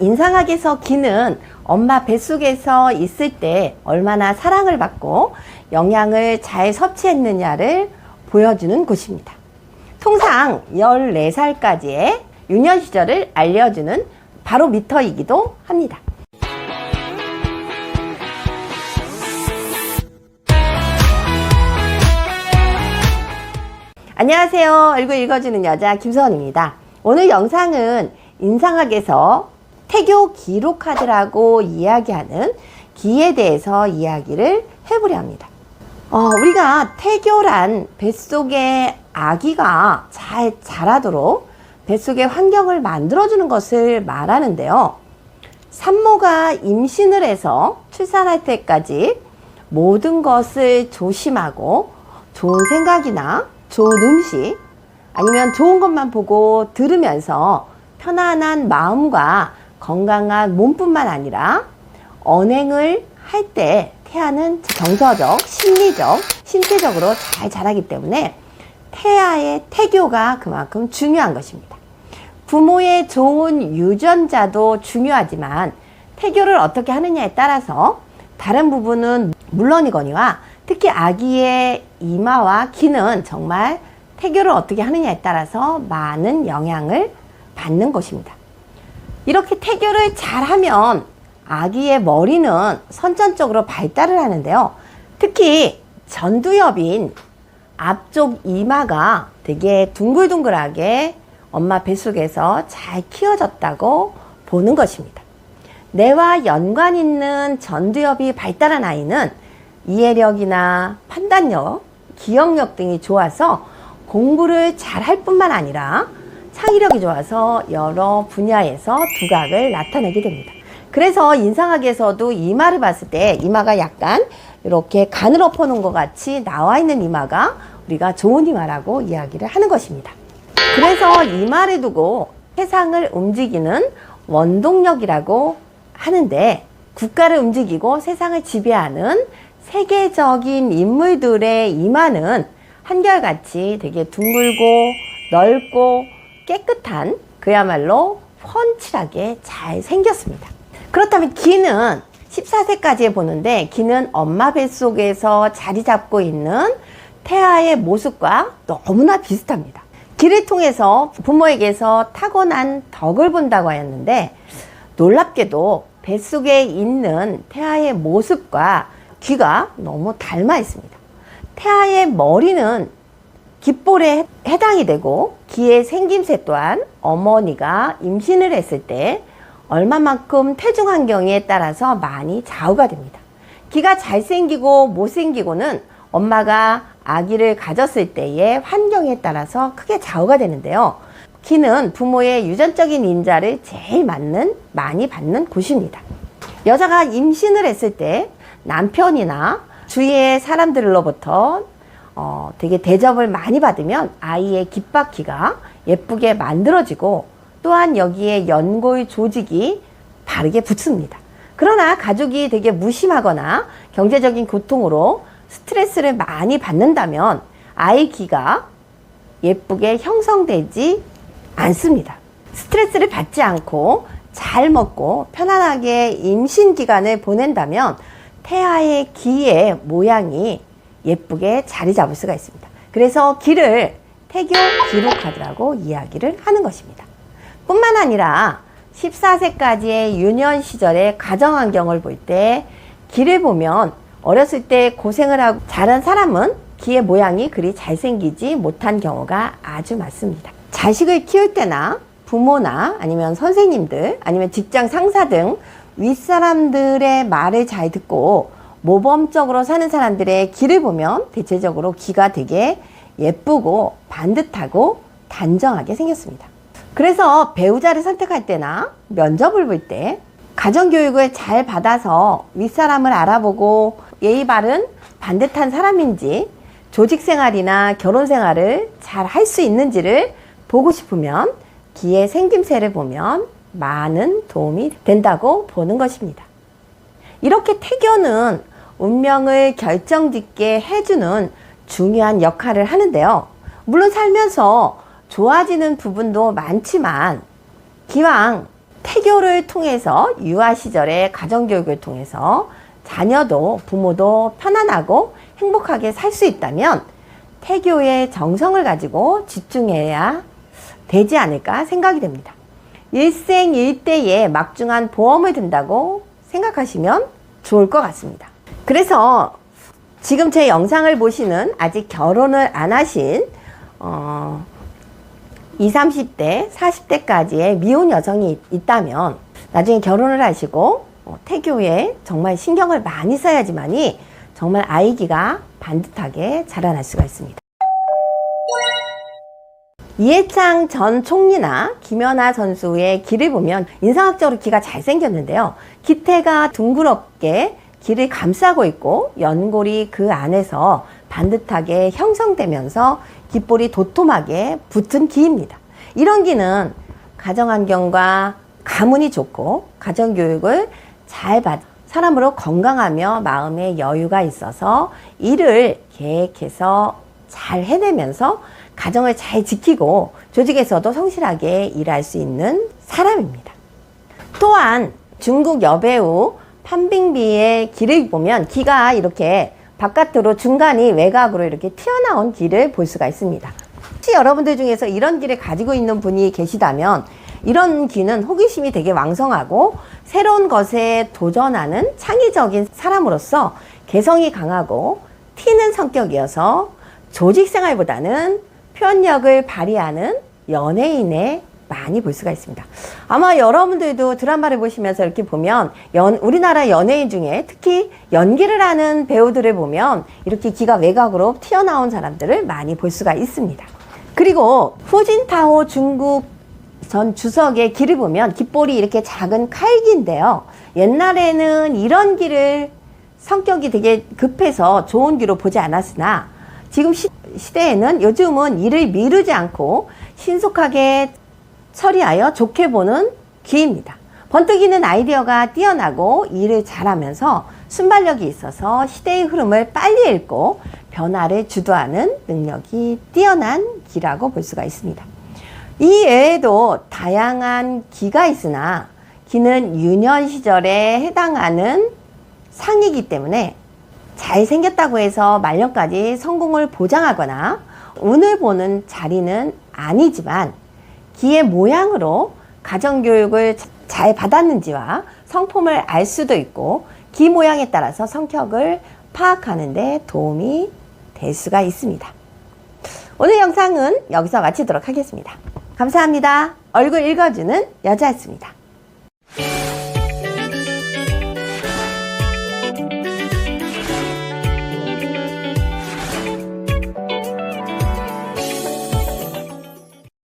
인상학에서 기는 엄마 뱃속에서 있을 때 얼마나 사랑을 받고 영양을 잘 섭취했느냐를 보여주는 곳입니다. 통상 14살까지의 유년 시절을 알려주는 바로 미터이기도 합니다. 안녕하세요. 얼굴 읽어주는 여자 김서원입니다. 오늘 영상은 인상학에서 태교 기록 카드라고 이야기하는 기에 대해서 이야기를 해보려 합니다. 어, 우리가 태교란 뱃속에 아기가 잘 자라도록 뱃속의 환경을 만들어주는 것을 말하는데요. 산모가 임신을 해서 출산할 때까지 모든 것을 조심하고 좋은 생각이나 좋은 음식 아니면 좋은 것만 보고 들으면서 편안한 마음과 건강한 몸뿐만 아니라 언행을 할 때 태아는 정서적, 심리적, 신체적으로 잘 자라기 때문에 태아의 태교가 그만큼 중요한 것입니다. 부모의 좋은 유전자도 중요하지만 태교를 어떻게 하느냐에 따라서 다른 부분은 물론이거니와 특히 아기의 이마와 귀는 정말 태교를 어떻게 하느냐에 따라서 많은 영향을 받는 것입니다. 이렇게 태교를 잘하면 아기의 머리는 선천적으로 발달을 하는데요. 특히 전두엽인 앞쪽 이마가 되게 둥글둥글하게 엄마 뱃속에서 잘 키워졌다고 보는 것입니다. 뇌와 연관 있는 전두엽이 발달한 아이는 이해력이나 판단력, 기억력 등이 좋아서 공부를 잘 할 뿐만 아니라 창의력이 좋아서 여러 분야에서 두각을 나타내게 됩니다. 그래서 인상학에서도 이마를 봤을 때 이마가 약간 이렇게 간을 엎어놓은 것 같이 나와 있는 이마가 우리가 좋은 이마라고 이야기를 하는 것입니다. 그래서 이마를 두고 세상을 움직이는 원동력이라고 하는데 국가를 움직이고 세상을 지배하는 세계적인 인물들의 이마는 한결같이 되게 둥글고 넓고 깨끗한 그야말로 훤칠하게 잘 생겼습니다. 그렇다면 기는 14세까지 보는데 기는 엄마 뱃속에서 자리 잡고 있는 태아의 모습과 너무나 비슷합니다. 기를 통해서 부모에게서 타고난 덕을 본다고 하였는데 놀랍게도 뱃속에 있는 태아의 모습과 귀가 너무 닮아 있습니다. 태아의 머리는 깃볼에 해당이 되고 귀의 생김새 또한 어머니가 임신을 했을 때 얼마만큼 태중 환경에 따라서 많이 좌우가 됩니다. 귀가 잘생기고 못생기고는 엄마가 아기를 가졌을 때의 환경에 따라서 크게 좌우가 되는데요. 귀는 부모의 유전적인 인자를 제일 맞는, 많이 받는 곳입니다. 여자가 임신을 했을 때 남편이나 주위의 사람들로부터 어, 되게 대접을 많이 받으면 아이의 귓바퀴가 예쁘게 만들어지고 또한 여기에 연골 조직이 바르게 붙습니다. 그러나 가족이 되게 무심하거나 경제적인 고통으로 스트레스를 많이 받는다면 아이 귀가 예쁘게 형성되지 않습니다. 스트레스를 받지 않고 잘 먹고 편안하게 임신 기간을 보낸다면 태아의 귀의 모양이 예쁘게 자리 잡을 수가 있습니다. 그래서 귀를 태교 기록하드라고 이야기를 하는 것입니다. 뿐만 아니라 14세까지의 유년 시절의 가정 환경을 볼때 귀를 보면 어렸을 때 고생을 하고 자란 사람은 귀의 모양이 그리 잘생기지 못한 경우가 아주 많습니다. 자식을 키울 때나 부모나 아니면 선생님들 아니면 직장 상사 등 윗사람들의 말을 잘 듣고 모범적으로 사는 사람들의 길을 보면 대체적으로 귀가 되게 예쁘고 반듯하고 단정하게 생겼습니다. 그래서 배우자를 선택할 때나 면접을 볼 때 가정교육을 잘 받아서 윗사람을 알아보고 예의 바른 반듯한 사람인지 조직 생활이나 결혼 생활을 잘 할 수 있는지를 보고 싶으면 귀의 생김새를 보면 많은 도움이 된다고 보는 것입니다. 이렇게 태교는 운명을 결정짓게 해주는 중요한 역할을 하는데요. 물론 살면서 좋아지는 부분도 많지만 기왕 태교를 통해서 유아 시절에 가정교육을 통해서 자녀도 부모도 편안하고 행복하게 살 수 있다면 태교의 정성을 가지고 집중해야 되지 않을까 생각이 됩니다. 일생일대에 막중한 보험을 든다고 생각하시면 좋을 것 같습니다. 그래서 지금 제 영상을 보시는 아직 결혼을 안 하신 어, 20, 30대, 40대까지의 미혼 여성이 있다면 나중에 결혼을 하시고 어, 태교에 정말 신경을 많이 써야지만이 정말 아이기가 반듯하게 자라날 수가 있습니다. 이해창 전 총리나 김연아 선수의 기를 보면 인상학적으로 기가 잘생겼는데요. 기태가 둥그럽게 기를 감싸고 있고 연골이 그 안에서 반듯하게 형성되면서 깃볼이 도톰하게 붙은 기입니다. 이런 기는 가정환경과 가문이 좋고 가정교육을 잘 받, 사람으로 건강하며 마음에 여유가 있어서 일을 계획해서 잘 해내면서 가정을 잘 지키고 조직에서도 성실하게 일할 수 있는 사람입니다. 또한 중국 여배우 판빙비의 길을 보면 기가 이렇게 바깥으로 중간이 외곽으로 이렇게 튀어나온 길을 볼 수가 있습니다. 혹시 여러분들 중에서 이런 길을 가지고 있는 분이 계시다면 이런 귀는 호기심이 되게 왕성하고 새로운 것에 도전하는 창의적인 사람으로서 개성이 강하고 튀는 성격이어서 조직 생활보다는 표현력을 발휘하는 연예인에 많이 볼 수가 있습니다. 아마 여러분들도 드라마를 보시면서 이렇게 보면 연, 우리나라 연예인 중에 특히 연기를 하는 배우들을 보면 이렇게 기가 외곽으로 튀어나온 사람들을 많이 볼 수가 있습니다. 그리고 후진타오 중국 전 주석의 길을 보면 깃볼이 이렇게 작은 칼기인데요. 옛날에는 이런 길을 성격이 되게 급해서 좋은 귀로 보지 않았으나 지금 시, 시대에는 요즘은 일을 미루지 않고 신속하게 처리하여 좋게 보는 귀입니다. 번뜩이는 아이디어가 뛰어나고 일을 잘하면서 순발력이 있어서 시대의 흐름을 빨리 읽고 변화를 주도하는 능력이 뛰어난 기라고 볼 수가 있습니다. 이 외에도 다양한 기가 있으나 기는 유년 시절에 해당하는 상이기 때문에 잘생겼다고 해서 말년까지 성공을 보장하거나 운을 보는 자리는 아니지만 기의 모양으로 가정교육을 잘 받았는지와 성품을 알 수도 있고 기 모양에 따라서 성격을 파악하는 데 도움이 될 수가 있습니다. 오늘 영상은 여기서 마치도록 하겠습니다. 감사합니다. 얼굴 읽어주는 여자였습니다.